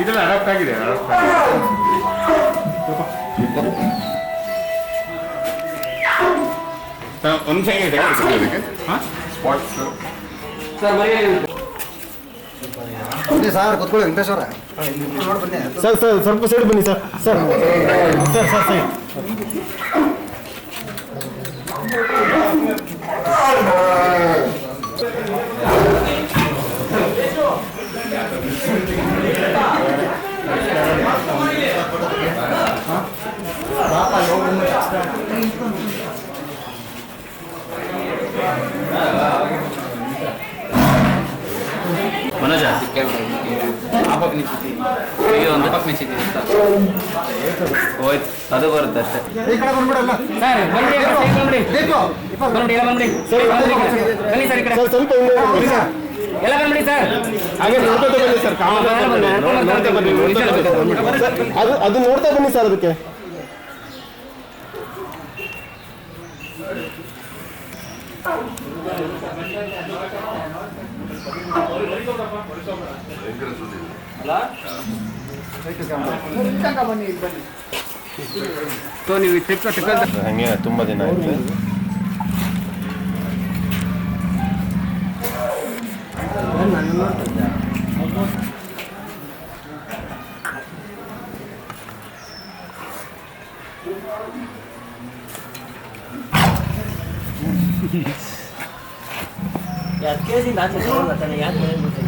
ಇದೆಲ್ಲ ಅಡಾಪ್ಟ್ ಆಗಿದೆ ಅಡಾಪ್ಟ್ ಆಗಿದೆ. ಸರ್, ಒಂದು ಸೆಕೆಂಡ್ ಅದಕ್ಕೆ. ಹಾಂ? ಸ್ಪಾಟ್ಸ್ ಬನ್ನಿ ಸರ್ ಕೂತ್ಕೊಳ್ಳಿ ವೆಂಕಟೇಶ್ ಅವರ. ನೋಡಿ ಸರ್ ಸರ್ ಸ್ವಲ್ಪ ಸೈಡ್ ಬನ್ನಿ sir. Sir sir sir side ಇದು ಒಂದು ಹೋಯ್ತು ಅದು ಬರುತ್ತೆ ಅಷ್ಟೇ ಈ ಕಡೆ ಬಂದ್ಬಿಡಲ್ಲ ಸರ್ ಬಂದ್ಬಿಡಿ ಆ ಕಡೆ side ಬಂದ್ಬಿಡಿ ದೀಪು ಇಪ್ಪ ಬಂದ್ಬಿಡಿ ಎಲ್ಲ ಬಂದ್ಬಿಡಿ ಬನ್ನಿ ಸರ್ ಈ ಕಡೆ ಸರ್ ಸ್ವಲ್ಪ ಬನ್ನಿ. ಎಲ್ಲ ಬಂದ್ಬಿಡಿ. ಸರ್ ಹಾಗೆ ನೋಡ್ಕೊತ ಬನ್ನಿ ಸರ್. ಕಾಮ ನೋಡ್ತಾ ಬನ್ನಿ ನೋಡ್ತಾ ಬನ್ನಿ. ಸರ್, ಅದು ಅದು ನೋಡ್ತಾ ಬನ್ನಿ ಸರ್ ಅದಕ್ಕೆ. ಸೊ ನೀವು ತೆಕ್ಕ ತೆಕ್ಕ ಹಂಗೆ ತುಂಬ ದಿನ ಆಯ್ತು. ಹೊಸ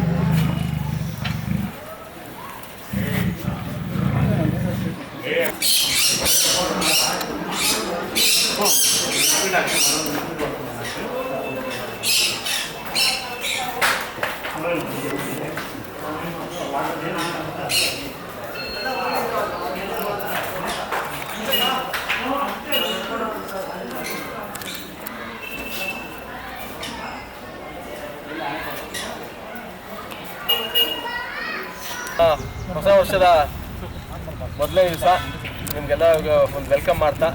ವರ್ಷದ ಮೊದಲನೇ ದಿವಸ ನಿಮಗೆಲ್ಲ ಒಂದು ವೆಲ್ಕಮ್ ಮಾಡ್ತಾ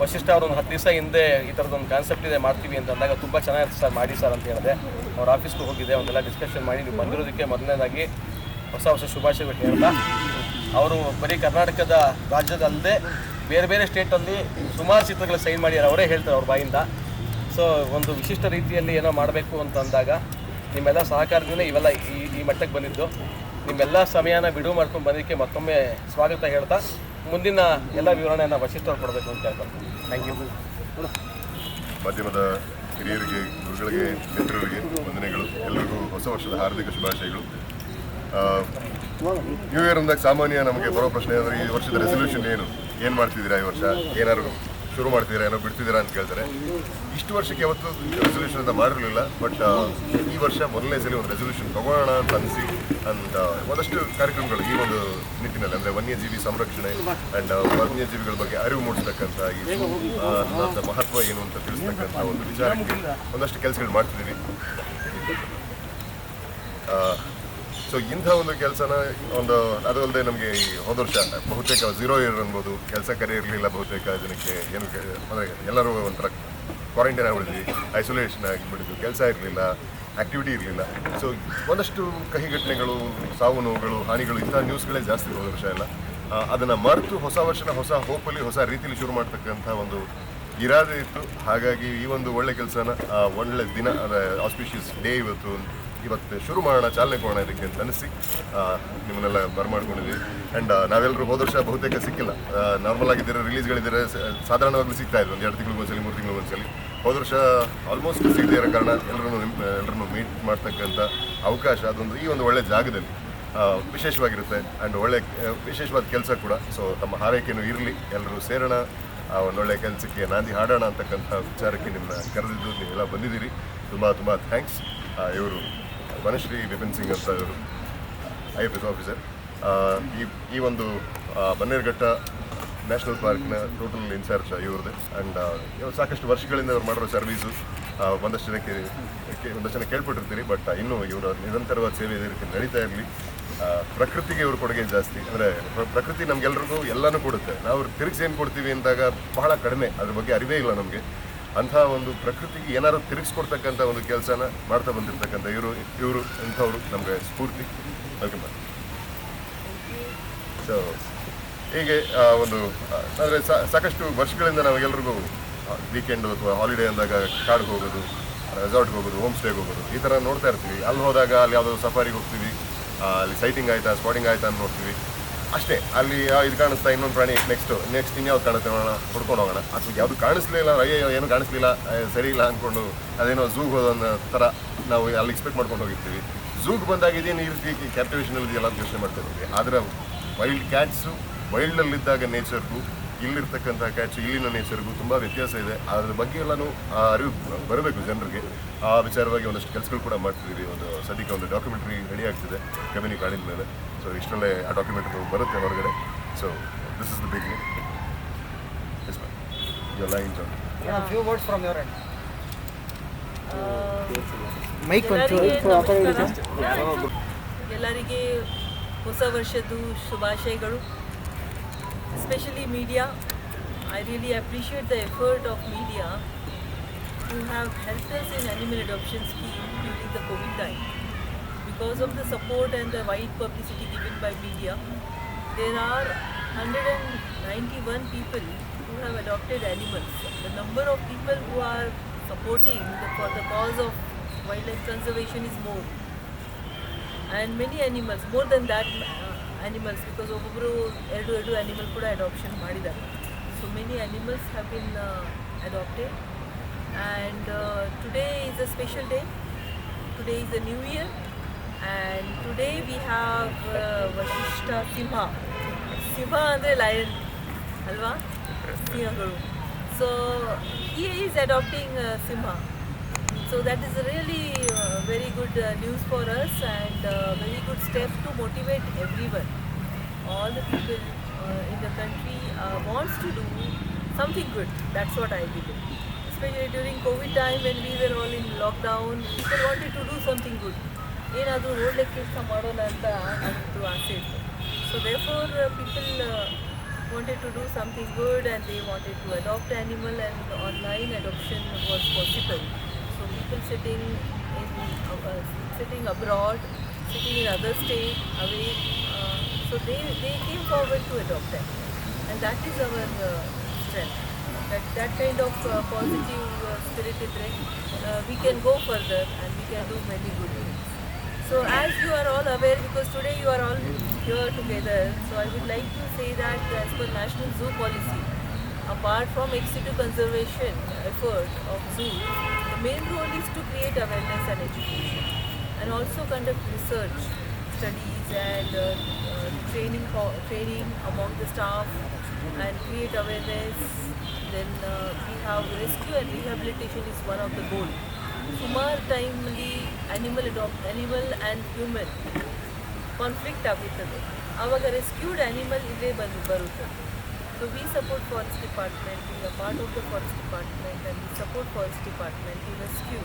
ವಶಿಷ್ಠ ಅವರು ಒಂದು ಹತ್ತು ದಿವಸ ಹಿಂದೆ ಈ ಥರದೊಂದು ಕಾನ್ಸೆಪ್ಟ್ ಇದೆ, ಮಾಡ್ತೀವಿ ಅಂತ ಅಂದಾಗ ತುಂಬ ಚೆನ್ನಾಗಿರುತ್ತೆ ಸರ್, ಮಾಡಿ ಸರ್ ಅಂತ ಹೇಳಿದೆ. ಅವ್ರ ಆಫೀಸ್ಗೆ ಹೋಗಿದ್ದೆ ಒಂದೆಲ್ಲ ಡಿಸ್ಕಷನ್ ಮಾಡಿ, ನೀವು ಬಂದಿರೋದಕ್ಕೆ ಮೊದಲನೇದಾಗಿ ಹೊಸ ಹೊಸ ಶುಭಾಶಯಗಳು ಹೇಳ್ತಾ. ಅವರು ಬರೀ ಕರ್ನಾಟಕದ ರಾಜ್ಯದಲ್ಲದೆ ಬೇರೆ ಬೇರೆ ಸ್ಟೇಟಲ್ಲಿ ಸುಮಾರು ಚಿತ್ರಗಳು ಸೈನ್ ಮಾಡಿದ್ದಾರೆ ಅವರೇ ಹೇಳ್ತಾರೆ ಅವ್ರ ಬಾಯಿಂದ. ಸೊ ಒಂದು ವಿಶಿಷ್ಟ ರೀತಿಯಲ್ಲಿ ಏನೋ ಮಾಡಬೇಕು ಅಂತ ಅಂದಾಗ ನಿಮ್ಮೆಲ್ಲ ಸಹಕಾರದಿಂದ ಇವೆಲ್ಲ ಈ ಈ ಮಟ್ಟಕ್ಕೆ ಬಂದಿದ್ದು. ನಿಮ್ಮೆಲ್ಲ ಸಮಯನ ಬಿಡುವು ಮಾಡ್ಕೊಂಡು ಬಂದಕ್ಕೆ ಮತ್ತೊಮ್ಮೆ ಸ್ವಾಗತ ಹೇಳ್ತಾ ಮುಂದಿನ ಎಲ್ಲ ವಿವರಣೆಯನ್ನು ವಶಿಷ್ಠರು ಕೊಡಬೇಕು ಅಂತ ಹೇಳ್ಕೊಳ್ತೀನಿ ಥ್ಯಾಂಕ್ ಯು ಮಾಧ್ಯಮದ ಹಿರಿಯರಿಗೆ, ಗುರುಗಳಿಗೆ, ಮಿತ್ರರಿಗೆ ವಂದನೆಗಳು. ಎಲ್ಲರಿಗೂ ಹೊಸ ವರ್ಷದ ಹಾರ್ದಿಕ ಶುಭಾಶಯಗಳು. ನ್ಯೂ ಇಯರ್ ಅಂದಾಗ ಸಾಮಾನ್ಯ ನಮಗೆ ಬರೋ ಪ್ರಶ್ನೆ ಅಂದರೆ ಈ ವರ್ಷದ ರೆಸೊಲ್ಯೂಷನ್ ಏನು? ಏನು ಮಾಡ್ತಿದ್ದೀರಾ ಈ ವರ್ಷ? ಏನಾದ್ರು ಶುರು ಮಾಡ್ತಿದ್ದೀರಾ, ಏನೋ ಬಿಡ್ತಿದ್ದೀರಾ ಅಂತ ಕೇಳ್ತಾರೆ. ಇಷ್ಟು ವರ್ಷಕ್ಕೆ ಯಾವತ್ತು ರೆಸೊಲ್ಯೂಷನ್ ಅಂತ ಮಾಡಿರಲಿಲ್ಲ ಬಟ್ ಈ ವರ್ಷ ಮೊದಲನೇ ಸಲ ಒಂದು ರೆಸೊಲ್ಯೂಷನ್ ತಗೋಣ ಅಂತ ಅನಿಸಿ, ಅಂತ ಒಂದಷ್ಟು ಕಾರ್ಯಕ್ರಮಗಳು ಈ ಒಂದು ನಿಟ್ಟಿನಲ್ಲಿ, ಅಂದರೆ ವನ್ಯಜೀವಿ ಸಂರಕ್ಷಣೆ ಆ್ಯಂಡ್ ವನ್ಯಜೀವಿಗಳ ಬಗ್ಗೆ ಅರಿವು ಮೂಡಿಸ್ತಕ್ಕಂಥ ಈ ಮಹತ್ವ ಏನು ಅಂತ ತಿಳಿಸ್ತಕ್ಕಂಥ ಒಂದು ವಿಚಾರಕ್ಕೆ ಒಂದಷ್ಟು ಕೆಲಸಗಳು ಮಾಡ್ತಿದ್ದೀವಿ. ಸೊ ಇಂಥ ಒಂದು ಕೆಲಸನ ಒಂದು ಅದು ಅಲ್ಲದೆ ನಮಗೆ ಈ ಹೋದ ವರ್ಷ ಬಹುತೇಕ ಝೀರೋ ಇಯರ್ ಅನ್ಬೋದು, ಕೆಲಸ ಕರೆ ಇರಲಿಲ್ಲ ಬಹುತೇಕ ಜನಕ್ಕೆ, ಏನು ಅಂದರೆ ಎಲ್ಲರೂ ಒಂಥರ ಕ್ವಾರಂಟೈನ್ ಆಗಿಬಿಡಿದ್ವಿ ಐಸೋಲೇಷನ್ ಆಗಿಬಿಡಿದ್ವಿ, ಕೆಲಸ ಇರಲಿಲ್ಲ ಆ್ಯಕ್ಟಿವಿಟಿ ಇರಲಿಲ್ಲ. ಸೊ ಒಂದಷ್ಟು ಕಹಿ ಘಟನೆಗಳು ಸಾವು ನೋವುಗಳು, ಹಾನಿಗಳು, ಇಂಥ ನ್ಯೂಸ್ಗಳೇ ಜಾಸ್ತಿ ಹೋದ ವರ್ಷ ಎಲ್ಲ ಅದನ್ನು ಮರೆತು ಹೊಸ ವರ್ಷನ ಹೊಸ ಹೋಪಲ್ಲಿ ಹೊಸ ರೀತಿಯಲ್ಲಿ ಶುರು ಮಾಡ್ತಕ್ಕಂಥ ಒಂದು ಇರಾದೆ ಇತ್ತು. ಹಾಗಾಗಿ ಈ ಒಂದು ಒಳ್ಳೆ ಕೆಲಸನ ಒಳ್ಳೆ ದಿನ ಆಸ್ಪಿಷಿಯಸ್ ಡೇ ಇವತ್ತು. ಇವತ್ತು ಶುರು ಮಾಡೋಣ, ಚಾಲನೆ ಕೊಡೋಣ ಇದಕ್ಕೆ ಅಂತ ಅನಿಸಿ ನಿಮ್ಮನ್ನೆಲ್ಲ ಬರ್ಮಾಡ್ಕೊಂಡಿದ್ವಿ ಆ್ಯಂಡ್ ನಾವೆಲ್ಲರೂ ಹೋದ ವರ್ಷ ಬಹುತೇಕ ಸಿಕ್ಕಿಲ್ಲ. ನಾರ್ಮಲ್ ಆಗಿದ್ದರೆ ರಿಲೀಸ್ಗಳಿದ್ದರೆ ಸಾಧಾರಣವಾಗಲೂ ಸಿಗ್ತಾ ಇದ್ವಿ. ಒಂದು ಎರಡು ತಿಂಗಳು ಒಂದ್ಸಲಿ, ಮೂರು ತಿಂಗಳು ಒಂದ್ಸಲಿ. ಹೋದ ವರ್ಷ ಆಲ್ಮೋಸ್ಟ್ ಸಿಗದೇ ಇರೋ ಕಾರಣ ಎಲ್ಲರೂ ಎಲ್ಲರನ್ನು ಮೀಟ್ ಮಾಡ್ತಕ್ಕಂಥ ಅವಕಾಶ, ಅದೊಂದು ಈ ಒಂದು ಒಳ್ಳೆ ಜಾಗದಲ್ಲಿ ವಿಶೇಷವಾಗಿರುತ್ತೆ. ಆ್ಯಂಡ್ ಒಳ್ಳೆ ವಿಶೇಷವಾದ ಕೆಲಸ ಕೂಡ. ಸೊ ತಮ್ಮ ಹಾರೈಕೆಯನ್ನು ಇರಲಿ ಎಲ್ಲರೂ ಸೇರೋಣ. ಆ ಒಂದೊಳ್ಳೆ ಕೆಲಸಕ್ಕೆ ನಾಂದಿ ಹಾಡೋಣ ಅಂತಕ್ಕಂಥ ವಿಚಾರಕ್ಕೆ ನಿಮ್ಮನ್ನ ಕರೆದಿದ್ದು, ನೀವೆಲ್ಲ ಬಂದಿದ್ದೀರಿ. ತುಂಬ ತುಂಬ ಥ್ಯಾಂಕ್ಸ್ ಇವರು ವನಶ್ರೀ ಬಿಪಿನ್ ಸಿಂಗ್ ಅಂತ ಇವರು ಐ ಎ ಎಸ್ ಆಫೀಸರ್ ಈ ಈ ಒಂದು ಬನ್ನೇರ್ಘಟ್ಟ ನ್ಯಾಷನಲ್ ಪಾರ್ಕ್ನ ಟೋಟಲ್ ಇನ್ಚಾರ್ಜ್ ಇವ್ರದ್ದು. ಆ್ಯಂಡ್ ಸಾಕಷ್ಟು ವರ್ಷಗಳಿಂದ ಅವ್ರು ಮಾಡಿರೋ ಸರ್ವೀಸು ಒಂದಷ್ಟು ಜನಕ್ಕೆ ಒಂದಷ್ಟು ಜನ ಕೇಳ್ಪಟ್ಟಿರ್ತೀರಿ ಬಟ್ ಇನ್ನೂ ಇವರ ನಿರಂತರವಾದ ಸೇವೆ ಇದೇ ರೀತಿ ನಡೀತಾ ಇರಲಿ. ಪ್ರಕೃತಿಗೆ ಇವ್ರ ಕೊಡುಗೆ ಜಾಸ್ತಿ. ಅಂದರೆ ಪ್ರಕೃತಿ ನಮಗೆಲ್ರಿಗೂ ಎಲ್ಲನೂ ಕೊಡುತ್ತೆ. ನಾವು ತಿರುಗಿಸಿ ಏನು ಕೊಡ್ತೀವಿ ಅಂದಾಗ ಬಹಳ ಕಡಿಮೆ. ಅದ್ರ ಬಗ್ಗೆ ಅರಿವೇ ಇಲ್ಲ ನಮಗೆ. ಅಂಥ ಒಂದು ಪ್ರಕೃತಿಗೆ ಏನಾದ್ರು ತಿರುಗಿಸ್ಕೊಡ್ತಕ್ಕಂಥ ಒಂದು ಕೆಲಸನ ಮಾಡ್ತಾ ಬಂದಿರ್ತಕ್ಕಂಥ ಇವರು ಇವರು, ಇಂಥವ್ರು ನಮಗೆ ಸ್ಫೂರ್ತಿ. ಸೊ ಹೀಗೆ ಒಂದು ಅಂದರೆ ಸಾಕಷ್ಟು ವರ್ಷಗಳಿಂದ ನಾವೆಲ್ಲರಿಗೂ ವೀಕೆಂಡು ಅಥವಾ ಹಾಲಿಡೇ ಅಂದಾಗ ಕಾಡಿಗೆ ಹೋಗೋದು ರೆಸಾರ್ಟ್ಗೆ ಹೋಗೋದು ಹೋಮ್ ಸ್ಟೇಗೆ ಹೋಗೋದು, ಈ ಥರ ನೋಡ್ತಾ ಇರ್ತೀವಿ. ಅಲ್ಲಿ ಹೋದಾಗ ಅಲ್ಲಿ ಯಾವುದೋ ಸಫಾರಿಗೆ ಹೋಗ್ತೀವಿ. ಅಲ್ಲಿ ಸೈಟಿಂಗ್ ಆಯಿತಾ ಸ್ಪಾಟಿಂಗ್ ಆಯಿತಾ ಅಂತ ನೋಡ್ತೀವಿ. ಅಷ್ಟೇ, ಅಲ್ಲಿ ಇದು ಕಾಣಿಸ್ತಾ, ಇನ್ನೊಂದು ಪ್ರಾಣಿ ನೆಕ್ಸ್ಟ್ ನೆಕ್ಸ್ಟ್ ಇನ್ಯಾವ್ದು ಕಾಣುತ್ತೆ ನೋಡೋಣ, ಹುಡ್ಕೊಂಡು ಹೋಗೋಣ. ಅಥವಾ ಯಾವುದು ಕಾಣಿಸ್ಲಿಲ್ಲ ಅಯ್ಯೋ ಏನು ಕಾಣಿಸ್ಲಿಲ್ಲ ಸರಿ ಇಲ್ಲ ಅಂದ್ಕೊಂಡು ಅದೇನೋ ಝೂಗೆ ಹೋದೋ ಥರ ನಾವು ಅಲ್ಲಿ ಎಕ್ಸ್ಪೆಕ್ಟ್ ಮಾಡ್ಕೊಂಡು ಹೋಗಿರ್ತೀವಿ. ಝೂಗೆ ಬಂದಾಗ ಇದೇನು ಈ ರೀತಿ ಇದೆಯಲ್ಲ ಅಂತ ಯೋಚನೆ ಮಾಡ್ತಾ ಇರ್ತೀವಿ ಆದರೆ ವೈಲ್ಡ್ ಕ್ಯಾಟ್ಸು ವೈಲ್ಡಲ್ಲಿದ್ದಾಗ ನೇಚರ್ಗೂ ಇಲ್ಲಿರ್ತಕ್ಕಂಥ ಕ್ಯಾಚ್ ಇಲ್ಲಿನ ನೇಚರ್ಗೂ ತುಂಬ ವ್ಯತ್ಯಾಸ ಇದೆ. ಅದ್ರ ಬಗ್ಗೆ ಎಲ್ಲನೂ ಆ ಅರಿವು ಬರಬೇಕು ಜನರಿಗೆ. ಆ ವಿಚಾರವಾಗಿ ಒಂದಷ್ಟು ಕೆಲಸಗಳು ಕೂಡ ಮಾಡ್ತಿದ್ದೀವಿ ಒಂದು ಸದ್ಯಕ್ಕೆ ಒಂದು ಡಾಕ್ಯುಮೆಂಟ್ರಿ ರೆಡಿ ಆಗ್ತಿದೆ ಕಬಿನಿ ಕಾಳಿನ ಮೇಲೆ. ಸೊ ಇಷ್ಟರಲ್ಲೇ ಆ ಡಾಕ್ಯುಮೆಂಟ್ರಿ ಬರುತ್ತೆ ಹೊರಗಡೆ. So this is the big yes ma'am you on few words from your end mic. ಎಲ್ಲರಿಗೆ ಹೊಸ ವರ್ಷದ್ದು ಶುಭಾಶಯಗಳು. especially media. I really appreciate the effort of media who have helped us in animal adoption scheme during the COVID time. Because of the support and the wide publicity given by media, there are 191 people who have adopted animals. The number of people who are supporting the, for the cause of wildlife conservation is more. And many animals, more than that uh, because ಒಬ್ಬೊಬ್ಬರು ಎರಡು ಎರಡು animal ಕೂಡ adoption ಮಾಡಿದ್ದಾರೆ. So many animals have been adopted and today is a special day today is a new year and today we have Vashishta Simha ಸಿಂಹ ಅಂದರೆ lion ಅಲ್ವಾ? ಸಿಂಹಗಳು. So ಈ is adopting Simha so that is uh, very good uh, news for us and uh, very good step to motivate everyone. All the people uh, in the country uh, wants to do something good. That's what I believe. Especially during COVID time when we were all in lockdown, people wanted to do something good. ಏನಾದರೂ ಒಳ್ಳೆ ಕೆಲಸ ಮಾಡೋಣ ಅಂತ ನಮ್ಮದು ಆಸೆ ಇತ್ತು so therefore people wanted to do something good and they wanted to adopt animal and online adoption was possible. Sitting in uh, sitting abroad, sitting in other state away, uh, so they, they came forward to adopt them, and that is our uh, strength. That that kind of uh, positive uh, spirited uh, we can go further and we can do many good things. So as you are all aware, because today you are all here together, so I would like to say that as per National Zoo Policy, apart from ex situ conservation effort of zoo, the main role is to create awareness and education, and also conduct research, studies and uh, uh, training for, training among the staff, and create awareness. Then uh, we have rescue and rehabilitation is one of the goal. ಸುಮಾರು ಟೈಮಲ್ಲಿ animal adapt animal and human conflict ಆಗುತ್ತದೆ ಆವಾಗ rescued animal ಇಲ್ಲೇ ಬಂದು ಬರುತ್ತದೆ so we support forest department, we are part of the forest department and we support forest department to rescue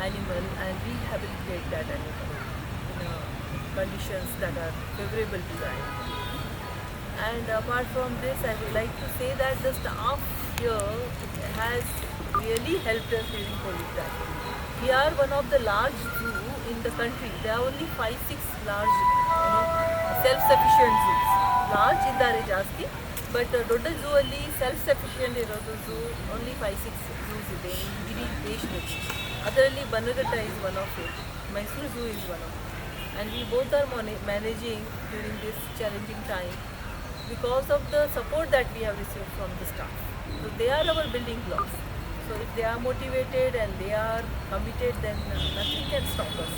animal and rehabilitate that animal in uh, conditions that are favorable to the animal. And apart from this, I would like to say that the staff here has really helped us during COVID time. We are one of the large zoo in the country. There are only 5-6 large you know, self-sufficient zoos. Large in the Rajasthan. But ದೊಡ್ಡ zoo ಅಲ್ಲಿ self sufficient ಇರೋದು zoo only five six zoos ಇದೆ ಇಡೀ ದೇಶದಲ್ಲಿ ಅದರಲ್ಲಿ Bannerghatta is one of it Mysuru zoo is one of and we both are moni- managing during this challenging time because of the support that we have received from the staff. So they are our building blocks. So if they are motivated and they are committed, then uh, nothing can stop us.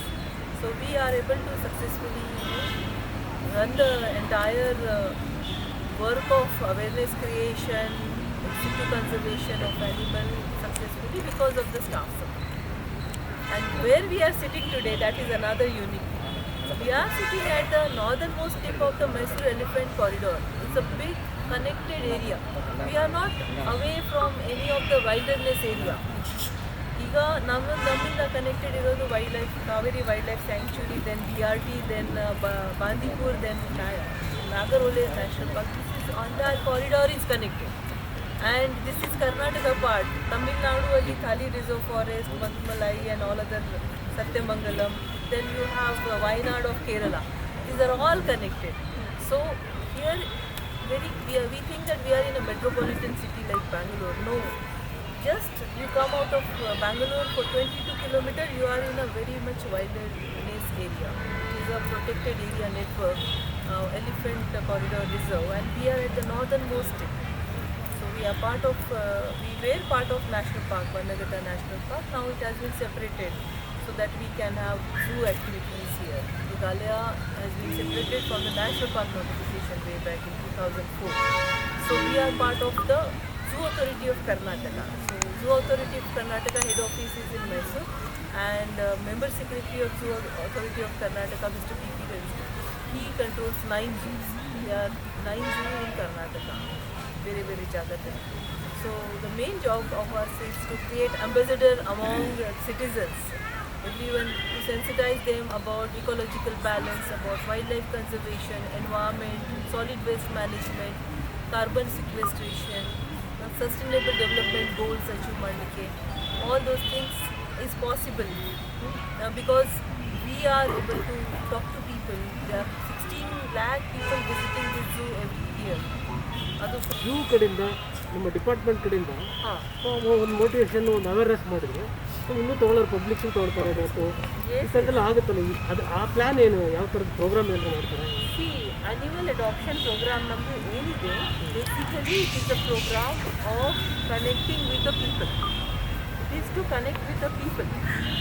So we are able to successfully you know, run the entire uh, work of awareness creation, in situ conservation of animal successfully because of the staff support. And where we are sitting today, that is another unique thing. We are sitting at the northernmost tip of the Mysore Elephant Corridor. It's a big connected area. We are not away from any of the wilderness area. ಈಗ ನಮ್ಮ ನಮ್ಮಿಂದ connected ಇರೋದು wildlife Cauvery wildlife sanctuary then B R T then Bandipur then Nagarhole national park on that corridor is connected. And this is Karnataka part. Tamil Nadu, only Thali Reserve Forest, Madhumalai and all other Satyamangalam. Then you have the Wayanad of Kerala. These are all connected. So here very we, are, we think that we are in a metropolitan city like Bangalore. No. Just you come out of uh, Bangalore for 22 kilometers, you are in a very much wider area. It is a protected area network uh, elephant corridor reserve, and we are at the northernmost tip. So we are part of, uh, we were part of National Park, Banagata National Park. Now it has been separated so that we can have zoo activities here. Meghalaya has been separated from the National Park notification way back in 2004. So we are part of the Zoo Authority of Karnataka. So Zoo Authority of Karnataka head office is in Mysore and uh, member secretary of Zoo Authority of Karnataka, Mr. P.P. Ravi, he controls nine zoos. There are nine zoos in Karnataka. ಬೇರೆ ಬೇರೆ ಜಾಗದಲ್ಲಿ so the main job of us is to create ambassador among citizens everyone to sensitize them about ecological balance, about wildlife conservation, environment, solid waste management, carbon sequestration, uh, sustainable development goals achieve ಮಾಡಲಿಕ್ಕೆ all those things is possible uh, because we are able to talk to people. There are 16 lakh people visiting year. ಅದು zoo ಕಡೆಯಿಂದ ನಿಮ್ಮ department ಕಡೆಯಿಂದ ಒಂದು motivation ಒಂದು awareness ಮಾಡಿದ್ರೆ ಇನ್ನೂ ತೊಗೊಳ್ಳೋರು publics ತೊಗೊಳ್ತಾರೆ ಬೇಕು ಈ ಥರದ್ದೆಲ್ಲ ಆಗುತ್ತಲ್ಲ ಅದು ಆ ಪ್ಲ್ಯಾನ್ ಏನು ಯಾವ ಥರದ ಪ್ರೋಗ್ರಾಮ್ ಏನು ಮಾಡ್ತಾರೆ? ಸಿ ಅನಿಮಲ್ ಅಡಾಪ್ಷನ್ ಪ್ರೋಗ್ರಾಮ್ ನಮ್ಮದು ಏನಿದೆ basically it is a programme of connecting with the people it is to connect with the people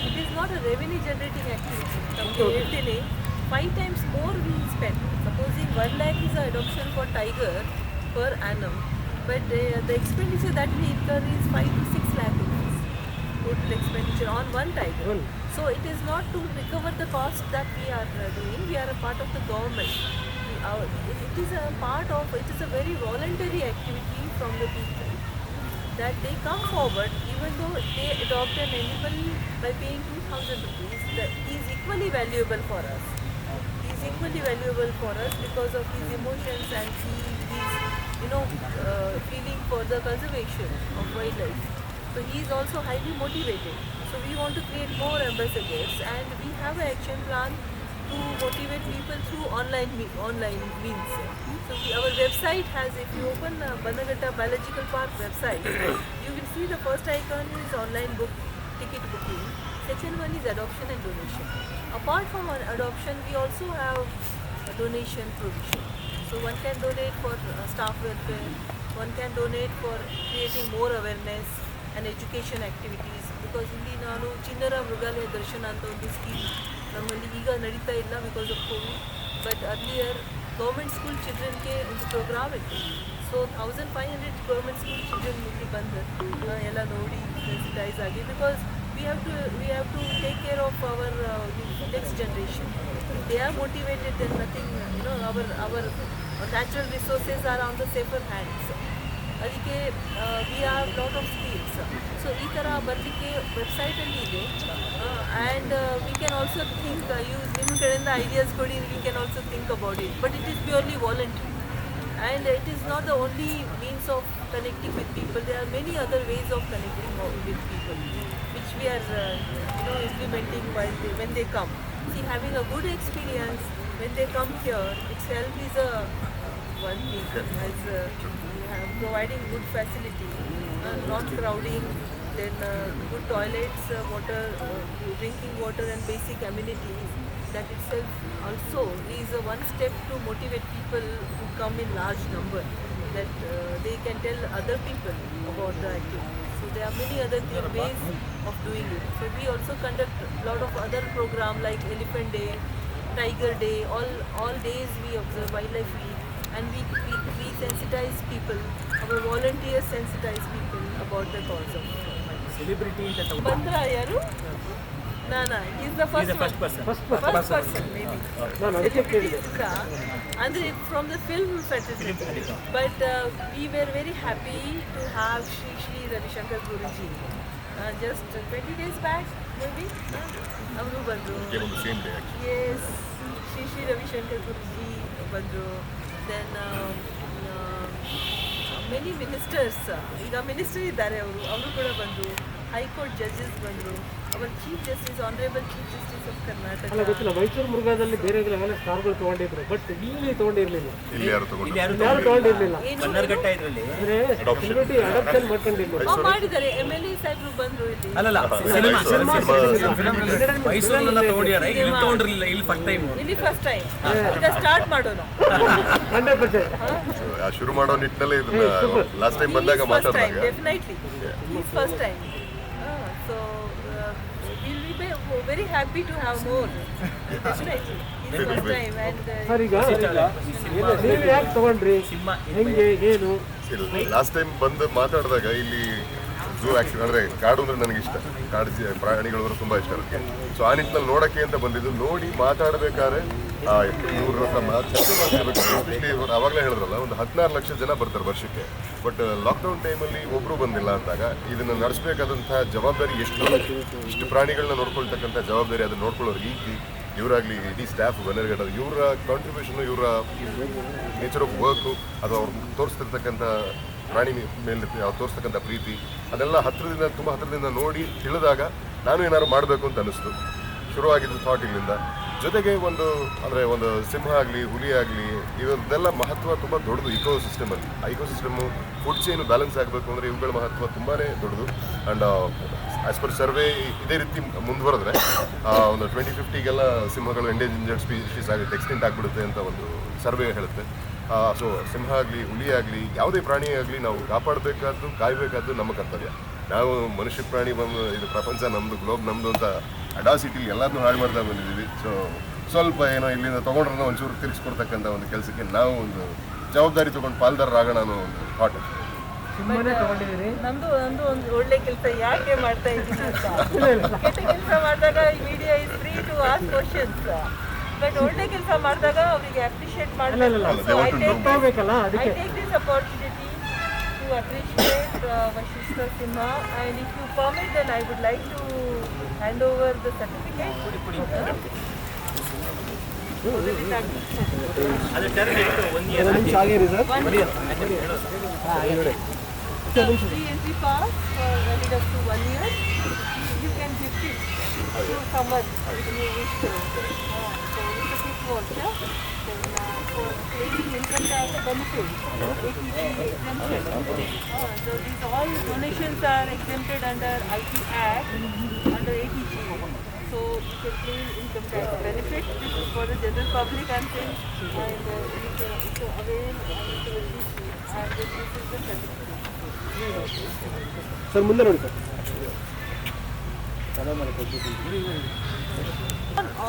it is not a revenue generating activity ನಮಗೆ ಹೇಳ್ತೀನಿ five times more we will spend. Supposing 1 lakh is an adoption for tiger per annum, but the expenditure that we incur is 5 to 6 lakh rupees total expenditure on one tiger. Mm. So it is not to recover the cost that we are uh, doing, we are a part of the government. We, our, it is a part of, it is a very voluntary activity from the people that they come forward even though they adopt an animal by paying 2000 rupees that is equally valuable for us. Equally valuable for us because of his emotions and he you know, uh, feeling for the conservation of wildlife. So he is also highly motivated. So we want to create more ambassadors and we have an action plan to motivate people through online online means. So we, our website has, if you open uh, Banagatta Biological Park website, you will see the first icon is online book ticket booking. Second one is adoption and donation. Apart from our adoption, we also have a donation provision. So one can donate for uh, staff welfare, one can donate for creating more awareness and education activities because ಇಲ್ಲಿ ನಾನು ಚಿನ್ನರ ಮೃಗಾಲಯ ದರ್ಶನ ಅಂತ ಒಂದು scheme ನಮ್ಮಲ್ಲಿ ಈಗ ನಡೀತಾ ಇಲ್ಲ because of Covid but earlier government school ಚಿಲ್ಡ್ರನ್ಗೆ ಒಂದು ಪ್ರೋಗ್ರಾಮ್ ಇತ್ತು so thousand five hundred government school children ಇಲ್ಲಿ ಬಂದು ಆ, ಎಲ್ಲ ನೋಡಿ ಸೆನ್ಸಿಟೈಸ್ ಆಗಿ because we have to we have to take care of our next generation they are motivated then nothing, you know, our our natural resources are on the safer hands. ಅದಕ್ಕೆ we are lot of schemes so ಈ ಥರ ಬರಲಿಕ್ಕೆ ವೆಬ್ಸೈಟಲ್ಲಿ ಇದೆ. And we can also think you ನಿಮ್ಮ ಕಡೆಯಿಂದ ideas ಕೊಡಿ we can also think about it but it is purely voluntary and it is not the only means of connecting with people. There are many other ways of connecting with people which we are uh, you know implementing while they, when they come. See having a good experience when they come here itself is a one thing as uh, providing good facility uh, not crowding then uh, good toilets uh, water uh, drinking water and basic amenities that itself also is a one step to motivate people who come in large number that uh, they can tell other people about the activity. So there are many other th- ways of doing it. So we also conduct a lot of other program like Elephant Day, Tiger Day, all all days we observe Wildlife Week and we, we, we sensitize people, our volunteers sensitize people about the cause of wildlife. Bandra ಯಾರು Nana is the first first person first person maybe ನಾನು ಅದಕ್ಕೆ ಕೇಳಿದೆ ಅಂದ್ರೆ from the film facility but we were very happy to have Sri Sri Ravishankar Guruji just twenty days back maybe ಅವರು ಬಂದರು came on the same day actually. Yes Sri Sri Ravishankar Guruji ಬಂದರು then many ministers ಈಗ minister ಇದ್ದಾರೆ ಅವರು ಅವರು ಕೂಡ ಬಂದರು high court judges ಬಂದರು. Our chief justice honourable chief justice of Karnataka. ಅಲ್ಲ ಗೊತ್ತಿಲ್ಲ ಮೈಸೂರು ಮೃಗದಲ್ಲಿ ಬೇರೆ ಎಲ್ಲ ಸ್ಟಾರ್ಗಳು ತಗೊಂಡಿದ್ರು ಬಟ್ ಇಲ್ಲಿ ತಗೊಂಡಿರಲಿಲ್ಲ. ಇಲ್ಲಿ ಯಾರು ತಗೊಂಡಿಲ್ಲ? ಯಾರು ತೊಗೊಂಡಿರ್ಲಿಲ್ಲ? ಏನು? ಅಂದ್ರೆ ಸೆಲೆಬ್ರಿಟಿ ಅಡಾಪ್ಷನ್ ಮಾಡ್ಕೊಂಡಿಲ್ಲ ಆ, ಮಾಡಿದ್ದಾರೆ. ಎಂ ಎಲ್ ಎ ಸಾಹೇಬ್ರು ಬಂದರು ಸಿನಿಮಾ ಮೈಸೂರನ್ನ ತಗೊಂಡಿದ್ದಾರೆ ಇಲ್ಲಿ ತಗೊಂಡಿರ್ಲಿಲ್ಲ ಇಲ್ಲಿ ಫಸ್ಟ್ ಟೈಮ್ ಇಲ್ಲಿ ಫಸ್ಟ್ ಟೈಮ್ ಈಗ ಸ್ಟಾರ್ಟ್ ಮಾಡೋಣ. Hundred percent. ಆ ಶುರು ಮಾಡೋ ನಿಟ್ಟಿನಲ್ಲೇ ಇದನ್ನ ಲಾಸ್ಟ್ ಟೈಮ್ ಬಂದಾಗ ಫಸ್ಟ್ ಟೈಮ್ ಮಾತಾಡಿದಾಗ. Definitely first time so will be very happy to have more ಸರಿ is first time and sir ಈಗ ನೀವು ಯಾಕೆ ತಗೊಂಡ್ರಿ? ಹೆಂಗೆ ಏನು? ಲಾಸ್ಟ್ ಟೈಮ್ ಬಂದು ಮಾತಾಡಿದಾಗ ಇಲ್ಲಿ ಝೂ ಆಕ್ಚುಲಿ ಅಂದ್ರೆ ಕಾಡು ಅಂದರೆ ನನಗೆ ಇಷ್ಟ. ಕಾಡು ಪ್ರಾಣಿಗಳಂದ್ರೆ ತುಂಬಾ ಇಷ್ಟ ಅದಕ್ಕೆ ಸೊ ಆ ನಿಟ್ಟಿನಲ್ಲಿ ನೋಡಕ್ಕೆ ಅಂತ ಬಂದಿದ್ದು, ನೋಡಿ ಮಾತಾಡಬೇಕಾದ್ರೆ ಮಾಡ್ತಿರ್ಬೇಕಾದ್ರೆ ಅವಾಗಲೇ ಹೇಳಿದ್ರಲ್ಲ, ಒಂದು ಹದಿನಾರು ಲಕ್ಷ ಜನ ಬರ್ತಾರೆ ವರ್ಷಕ್ಕೆ. ಬಟ್ ಲಾಕ್ಡೌನ್ ಟೈಮಲ್ಲಿ ಒಬ್ರು ಬಂದಿಲ್ಲ ಅಂದಾಗ, ಇದನ್ನು ನಡೆಸಬೇಕಾದಂತಹ ಜವಾಬ್ದಾರಿ ಎಷ್ಟು? ಇಷ್ಟು ಪ್ರಾಣಿಗಳನ್ನ ನೋಡ್ಕೊಳ್ತಕ್ಕಂಥ ಜವಾಬ್ದಾರಿ ಅದನ್ನು ನೋಡ್ಕೊಳ್ಳೋರು ಈಗ ಇವರಾಗಲಿ ಇಡೀ ಸ್ಟಾಫ್ ಬನ್ನೇರ್ಘಟ್ಟ ಇವರ ಕಾಂಟ್ರಿಬ್ಯೂಷನ್ ಇವರ ನೇಚರ್ ಆಫ್ ವರ್ಕು ಅದು ಅವ್ರು ತೋರಿಸ್ತಿರ್ತಕ್ಕಂಥ ಪ್ರಾಣಿ ಮೇಲೆ ತೋರಿಸ್ತಕ್ಕಂಥ ಪ್ರೀತಿ, ಅದೆಲ್ಲ ಹತ್ತಿರದಿಂದ, ತುಂಬ ಹತ್ತಿರದಿಂದ ನೋಡಿ ತಿಳಿದಾಗ ನಾನು ಏನಾದ್ರು ಮಾಡಬೇಕು ಅಂತ ಅನ್ನಿಸ್ತು. ಶುರುವಾಗಿದ್ದು ಥಾಟ್ ಇಲ್ಲಿಂದ. ಜೊತೆಗೆ ಒಂದು, ಅಂದರೆ ಒಂದು ಸಿಂಹ ಆಗಲಿ, ಹುಲಿ ಆಗಲಿ ಇವರದ್ದೆಲ್ಲ ಮಹತ್ವ ತುಂಬ ದೊಡ್ಡದು ಇಕೋ ಸಿಸ್ಟಮಲ್ಲಿ ಆ ecosystem food chain balance ಆಗಬೇಕು ಅಂದರೆ ಇವುಗಳ ಮಹತ್ವ ತುಂಬಾ ದೊಡ್ಡದು. ಆ್ಯಂಡ್ ಆಸ್ ಪರ್ ಸರ್ವೆ ಇದೇ ರೀತಿ ಮುಂದುವರೆದ್ರೆ ಒಂದು ಟ್ವೆಂಟಿ ಫಿಫ್ಟಿಗೆಲ್ಲ ಸಿಂಹಗಳು ಎಂಡೇಂಜರ್ಡ್ ಸ್ಪೀಶೀಸ್ ಆಗುತ್ತೆ ಎಕ್ಸ್ಟೆಂಟ್ ಆಗಿಬಿಡುತ್ತೆ ಅಂತ ಒಂದು ಸರ್ವೆ ಹೇಳುತ್ತೆ. ಸೊ ಸಿಂಹ ಆಗಲಿ ಹುಲಿ ಆಗಲಿ ಯಾವುದೇ ಪ್ರಾಣಿ ಆಗಲಿ ನಾವು ಕಾಪಾಡಬೇಕಾದ್ದು ಕಾಯಬೇಕಾದ್ದು ನಮ್ಮ ಕರ್ತವ್ಯ. ನಾವು ಮನುಷ್ಯ ಪ್ರಾಣಿ ಬಂದು ಇದು ಪ್ರಪಂಚ ನಮ್ಮದು ಗ್ಲೋಬ್ ನಮ್ಮದು ಅಂತ ಅಡಾಸಿಟಿಲಿ ಎಲ್ಲರನ್ನೂ ಹಾಳು ಮಾಡ್ತಾ ಬಂದಿದ್ದೀವಿ. ಸೊ ಸ್ವಲ್ಪ ಏನೋ ಇಲ್ಲಿಂದ ತೊಗೊಂಡ್ರೆ ಒಂಚೂರು ತಿರ್ಗಿಸ್ಕೊಡ್ತಕ್ಕಂಥ ಒಂದು ಕೆಲಸಕ್ಕೆ ನಾವು ಒಂದು ಜವಾಬ್ದಾರಿ ತೊಗೊಂಡು ಪಾಲ್ದಾರರಾಗೋಣ ಅನ್ನೋ ಒಂದು ಥಾಟ್ ನಂದು ಒಂದು ಒಳ್ಳೆ ಕೆಲಸ ಯಾಕೆ ಮಾಡ್ತಾ ಇದ್ದೀನಿ ಅಂತ. ಕೆಟ್ಟ ಕೆಲಸ ಮಾಡಿದಾಗ media is free to ask questions but or ಕೆಲಸ ಮಾಡಿದಾಗ ಅವರಿಗೆ ಅಪ್ರಿಷಿಯೇಟ್ ಮಾಡ್ತೀನಿ ಇಲ್ಲ ಇಲ್ಲ ಇಲ್ಲ ಅದಕ್ಕೆ. Take this opportunity to appreciate Vasishtha Simha I 리ಕ್ you permit that I would like to hand over the certificate ಅದು term is sir 1 year you can gift you summer sums in year. Free entry pass for valid up to one year. You can gift it to someone if you wish to. Uh, so it's a gift voucher. Then uh, for claiming income tax benefit, ATP exemption. Uh, so these all donations are exempted under IT Act, under ATG. So you can claim income tax benefit. This is for the general public I'm saying. And uh, you can also avail and it will be free. And this is the certificate. Sir ಮುಂದೆ ನೋಡಿ sir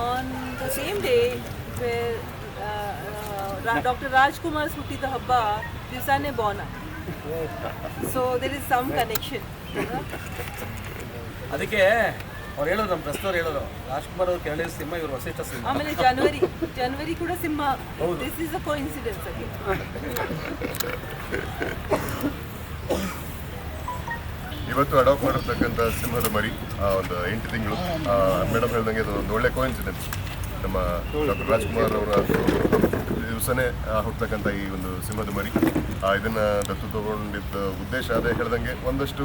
On the same day where doctor. Rajkumar's ಹುಟ್ಟಿದ ಹಬ್ಬ ದಿವಸನೇ ಬೋನ so there is some connection ಅದಕ್ಕೆ ಅವ್ರು ಹೇಳೋದು ನಮ್ಮ ಪ್ರಸ್ತವ್ರು ಹೇಳೋದು. ರಾಜ್ಕುಮಾರ್ ಅವ್ರು ಕೆರಳಿ ಸಿಂಹ ಇವರು ವಸಿಷ್ಠ ಸಿಂಹ ಆಮೇಲೆ ಜನವರಿ ಜನವರಿ ಕೂಡ Simha this is a coincidence ಇವತ್ತು ಅಡಾಪ್ಟ್ ಮಾಡಿರ್ತಕ್ಕಂಥ ಸಿಂಹದ ಮರಿ ಆ, ಒಂದು ಎಂಟು ತಿಂಗಳು. ಮೇಡಮ್ ಹೇಳ್ದಂಗೆ ಇದು ಒಂದು ಒಳ್ಳೆ ಕೋಇನ್ಸಿಡೆನ್ಸ್ ನಮ್ಮ ಡಾಕ್ಟರ್ ರಾಜ್ಕುಮಾರ್ ಅವರ ದಿವಸನೇ ಹುಟ್ಟತಕ್ಕಂಥ ಈ ಒಂದು ಸಿಂಹದ ಮರಿ. ಆ, ಇದನ್ನ ದತ್ತು ತಗೊಂಡಿದ್ದ ಉದ್ದೇಶ ಅದೇ ಹೇಳ್ದಂಗೆ ಒಂದಷ್ಟು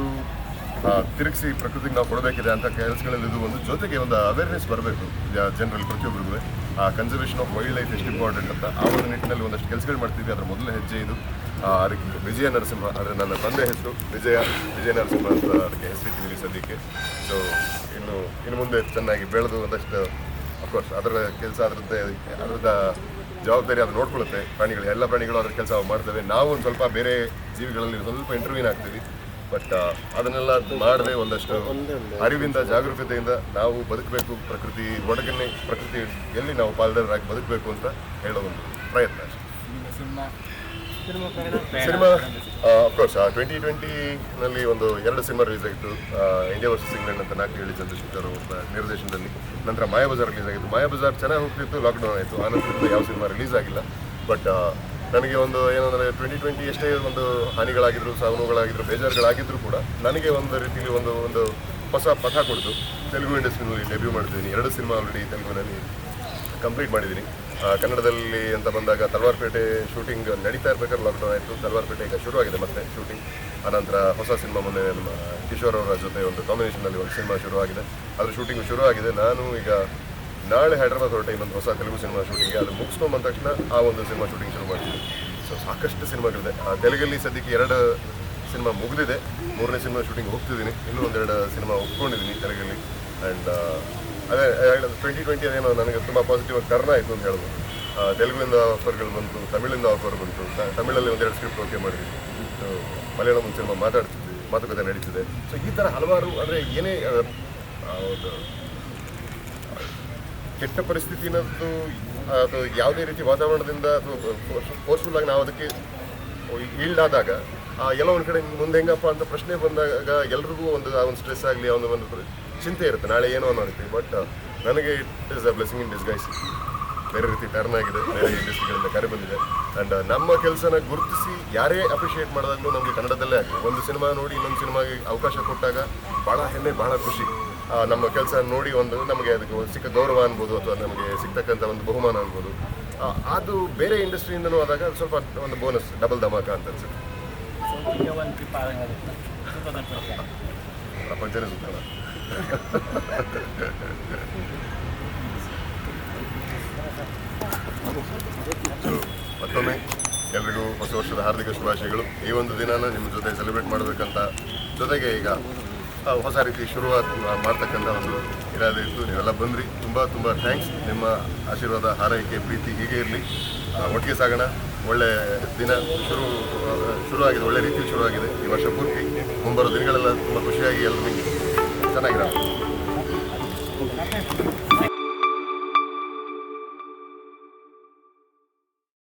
ತಿರುಗಿಸಿ ಪ್ರಕೃತಿಗೆ ನಾವು ಕೊಡಬೇಕಿದೆ ಅಂತ ಕೆಲಸಗಳಲ್ಲಿ ಇದು ಒಂದು ಜೊತೆಗೆ ಒಂದು ಅವೇರ್ನೆಸ್ ಬರಬೇಕು. ಜನರಲ್ಲಿ ಪ್ರತಿಯೊಬ್ಬರಿಗೂ. ಆ ಕನ್ಸರ್ವೇಷನ್ ಆಫ್ ವೈಲ್ಡ್ ಲೈಫ್ ಎಷ್ಟು ಇಂಪಾರ್ಟೆಂಟ್ ಅಂತ. ಆ ಒಂದು ನಿಟ್ಟಿನಲ್ಲಿ ಒಂದಷ್ಟು ಕೆಲಸಗಳು ಮಾಡ್ತೀವಿ ಅದರ ಮೊದಲ ಹೆಜ್ಜೆ ಇದು. ಅದಕ್ಕೆ ವಿಜಯ ನರಸಿಂಹ ಅಂದರೆ ನನ್ನ ತಂದೆ ಹೆಸರು ವಿಜಯ. ವಿಜಯ ನರಸಿಂಹ ಅಂತ ಅದಕ್ಕೆ ಹೆಸರಿಟ್ಟಿದ್ದೀವಿ ಸದ್ಯಕ್ಕೆ. ಸೊ ಇನ್ನು ಇನ್ನು ಮುಂದೆ ಚೆನ್ನಾಗಿ ಬೆಳೆದು ಒಂದಷ್ಟು ಅಫ್ಕೋರ್ಸ್ ಅದರ ಕೆಲಸ, ಅದರದ್ದೇ ಅದರದ ಜವಾಬ್ದಾರಿ ಅದು ನೋಡ್ಕೊಳ್ಳುತ್ತೆ. ಪ್ರಾಣಿಗಳು, ಎಲ್ಲ ಪ್ರಾಣಿಗಳು ಅದರ ಕೆಲಸ ಮಾಡ್ತವೆ. ನಾವು ಒಂದು ಸ್ವಲ್ಪ ಬೇರೆ ಜೀವಿಗಳಲ್ಲಿ ಸ್ವಲ್ಪ ಇಂಟರ್ವ್ಯೂನ್ ಆಗ್ತೀವಿ. ಬಟ್ ಅದನ್ನೆಲ್ಲ ಮಾಡದೆ ಒಂದಷ್ಟು ಅರಿವಿಂದ, ಜಾಗರೂಕತೆಯಿಂದ ನಾವು ಬದುಕಬೇಕು. ಪ್ರಕೃತಿ ಒಡಗನ್ನೇ ಪ್ರಕೃತಿ ಎಲ್ಲಿ ನಾವು ಪಾಲ್ದಾರರಾಗಿ ಬದುಕಬೇಕು ಅಂತ ಹೇಳೋ ಒಂದು ಪ್ರಯತ್ನ. ಅಷ್ಟೇ. ಸಿನಿಮಾ ಅಫ್ಕೋರ್ಸ್ ಟ್ವೆಂಟಿ ಟ್ವೆಂಟಿನಲ್ಲಿ ಒಂದು ಎರಡು ಸಿನಿಮಾ ರಿಲೀಸ್ ಆಯಿತು ಇಂಡಿಯಾ ವರ್ಸಸ್ ಇಂಗ್ಲೆಂಡ್ ಅಂತ ನಾಲ್ಕು ಹೇಳಿ ಚಂದ್ರಶೇಖರ್ ಅವರ ನಿರ್ದೇಶನದಲ್ಲಿ. ನಂತರ ಮಾಯಾ ಬಜಾರ್ ರಿಲೀಸ್ ಆಗಿತ್ತು. ಮಾಯಾ ಬಜಾರ್ ಚೆನ್ನಾಗಿ ಹೋಗ್ತಿತ್ತು ಲಾಕ್ಡೌನ್ ಆಯಿತು. ಆನಂತರದಿಂದ ಯಾವ ಸಿನಿಮಾ ರಿಲೀಸ್ ಆಗಿಲ್ಲ. ಬಟ್ ನನಗೆ ಒಂದು ಏನಂದರೆ ಟ್ವೆಂಟಿ ಟ್ವೆಂಟಿ ಎಷ್ಟೇ ಒಂದು ಹಾನಿಗಳಾಗಿದ್ರು ಸಾವು ನೋವುಗಳಾಗಿದ್ರು ಬೇಜಾರುಗಳಾಗಿದ್ರು ಕೂಡ ನನಗೆ ಒಂದು ರೀತಿಯಲ್ಲಿ ಒಂದು ಒಂದು ಹೊಸ ಪಥ ಕೊಡ್ತು. ತೆಲುಗು ಇಂಡಸ್ಟ್ರಿನಲ್ಲಿ ಡೆಬ್ಯೂ ಮಾಡಿದ್ದೀನಿ ಎರಡು ಸಿನಿಮಾ ಆಲ್ರೆಡಿ ತೆಲುಗುನಲ್ಲಿ ಕಂಪ್ಲೀಟ್ ಮಾಡಿದ್ದೀನಿ. ಕನ್ನಡದಲ್ಲಿ ಅಂತ ಬಂದಾಗ ತಲವಾರ್ಪೇಟೆ ಶೂಟಿಂಗ್ ನಡೀತಾ ಇರ್ಬೇಕಾದ್ರೆ ಲಾಕ್ಡೌನ್ ಆಯಿತು. ತಲವಾರ್ಪೇಟೆ ಈಗ ಶುರುವಾಗಿದೆ ಮತ್ತೆ ಶೂಟಿಂಗ್ ಆನಂತರ ಹೊಸ ಸಿನಿಮಾ ಮೊನ್ನೆ ನಮ್ಮ ಕಿಶೋರ್ ಅವರ ಜೊತೆ ಒಂದು ಕಾಂಬಿನೇಷನಲ್ಲಿ ಒಂದು ಸಿನಿಮಾ ಶುರುವಾಗಿದೆ. ಅದರ ಶೂಟಿಂಗ್ ಶುರುವಾಗಿದೆ. ನಾನು ಈಗ ನಾಳೆ ಹೈದರಾಬಾದ್ ಹೊರಟೆ ಇನ್ನೊಂದು ಹೊಸ ತೆಲುಗು ಸಿನಿಮಾ ಶೂಟಿಂಗ್ ಅದು ಮುಗಿಸ್ಕೊಂಡ್ ಬಂದ ತಕ್ಷಣ ಆ ಒಂದು ಸಿನಿಮಾ ಶೂಟಿಂಗ್ ಶುರು ಮಾಡ್ತೀನಿ. ಸೊ ಸಾಕಷ್ಟು ಸಿನಿಮಾಗಳಿದೆ ಆ, ತೆಲುಗಲ್ಲಿ ಸದ್ಯಕ್ಕೆ ಎರಡು ಸಿನಿಮಾ ಮುಗಿದಿದೆ. ಮೂರನೇ ಸಿನಿಮಾ ಶೂಟಿಂಗ್ ಹೋಗ್ತಿದ್ದೀನಿ. ಇನ್ನೂ ಒಂದೆರಡು ಸಿನಿಮಾ ಒಪ್ಕೊಂಡಿದ್ದೀನಿ ತೆಲುಗಲ್ಲಿ. ಆ್ಯಂಡ್ ಅದೇ ಟ್ವೆಂಟಿ ಟ್ವೆಂಟಿ ಅದೇನೋ ನನಗೆ ತುಂಬ ಪಾಸಿಟಿವ್ ಆಗಿ ಟರ್ನ್ ಆಯಿತು ಅಂತ ಹೇಳ್ಬೋದು. ತೆಲುಗಿಂದ ಆಫರ್ಗಳು ಬಂತು, ತಮಿಳಿಂದ ಆಫರ್ ಬಂತು. ತಮಿಳಲ್ಲಿ ಒಂದೆರಡು ಸ್ಕ್ರಿಪ್ಟ್ ಓಕೆ ಮಾಡಿದ್ವಿ. ಮಲಯಾಳಂ ಒಂದು ಸಿನಿಮಾ ಮಾತಾಡ್ತಿದ್ವಿ, ಮಾತುಕತೆ ನಡೀತಿದೆ. ಸೊ ಈ ಥರ ಹಲವಾರು, ಅಂದರೆ ಏನೇ ಒಂದು, ಕೆಟ್ಟ ಪರಿಸ್ಥಿತಿನದ್ದು, ಅದು ಯಾವುದೇ ರೀತಿ ವಾತಾವರಣದಿಂದ ಅದು ಫೋರ್ಸ್ಫುಲ್ ಆಗಿ ನಾವು ಅದಕ್ಕೆ ಈಲ್ಡಾದಾಗ ಎಲ್ಲ ಒಂದು ಕಡೆ ಮುಂದೆ ಹೆಂಗಪ್ಪ ಅಂತ ಪ್ರಶ್ನೆ ಬಂದಾಗ ಎಲ್ರಿಗೂ ಒಂದು ಒಂದು ಸ್ಟ್ರೆಸ್ ಆಗಲಿ ಒಂದು ಒಂದು ಚಿಂತೆ ಇರುತ್ತೆ. ನಾಳೆ ಏನೋ ರೀತಿ ಬಟ್ ನನಗೆ it is a blessing in disguise ಬೇರೆ ರೀತಿ ಟರ್ನ್ ಆಗಿದೆ. ಬೇರೆ ಇಂಡಸ್ಟ್ರಿಗಳಿಂದ ಕರೆ ಬಂದಿದೆ. ಆ್ಯಂಡ್ ನಮ್ಮ ಕೆಲಸನ ಗುರುತಿಸಿ ಯಾರೇ ಅಪ್ರಿಷಿಯೇಟ್ ಮಾಡಿದಾಗಲೂ ನಮಗೆ ಕನ್ನಡದಲ್ಲೇ ಆಗಲಿ ಒಂದು ಸಿನಿಮಾ ನೋಡಿ ಇನ್ನೊಂದು ಸಿನಿಮಾಗೆ ಅವಕಾಶ ಕೊಟ್ಟಾಗ ಭಾಳ ಹೆಮ್ಮೆ ಭಾಳ ಖುಷಿ. ನಮ್ಮ ಕೆಲಸ ನೋಡಿ ಒಂದು ನಮಗೆ ಅದಕ್ಕೆ ಸಿಕ್ಕ ಗೌರವ ಅನ್ಬೋದು ಅಥವಾ ನಮಗೆ ಸಿಗ್ತಕ್ಕಂಥ ಒಂದು ಬಹುಮಾನ ಅನ್ಬೋದು. ಅದು ಬೇರೆ ಇಂಡಸ್ಟ್ರಿಯಿಂದನೂ ಆದಾಗ ಸ್ವಲ್ಪ ಒಂದು ಬೋನಸ್ ಡಬಲ್ ಧಮಾಕ ಅಂತ ಅನ್ಸುತ್ತೆ. ಪ್ರಪಂಚನೇ ಸುತ್ತಲ್ಲ ಮತ್ತೊಮ್ಮೆ ಎಲ್ರಿಗೂ ಹೊಸ ವರ್ಷದ ಹಾರ್ದಿಕ ಶುಭಾಶಯಗಳು. ಈ ಒಂದು ದಿನಾನ ನಿಮ್ಮ ಜೊತೆ ಸೆಲೆಬ್ರೇಟ್ ಮಾಡಬೇಕಂತ ಜೊತೆಗೆ ಈಗ ಹೊಸ ರೀತಿ ಶುರುವಾತ್ ಮಾಡ್ತಕ್ಕಂಥ ಒಂದು ಇರಾದೆ ಇತ್ತು. ನೀವೆಲ್ಲ ಬಂದ್ರಿ. ತುಂಬ ತುಂಬ ಥ್ಯಾಂಕ್ಸ್ ನಿಮ್ಮ ಆಶೀರ್ವಾದ, ಹಾರೈಕೆ, ಪ್ರೀತಿ ಹೀಗೆ ಇರಲಿ. ಒಟ್ಟಿಗೆ ಸಾಗೋಣ. ಒಳ್ಳೆ ದಿನ ಶುರು ಶುರು ಆಗಿದೆ ಒಳ್ಳೆ ರೀತಿಯಲ್ಲಿ ಶುರುವಾಗಿದೆ. ಈ ವರ್ಷ ಪೂರ್ತಿ ಮುಂಬರೋ ದಿನಗಳೆಲ್ಲ ತುಂಬ ಖುಷಿಯಾಗಿ ಎಲ್ಲರಿಗೆ ಚೆನ್ನಾಗಿರೋಣ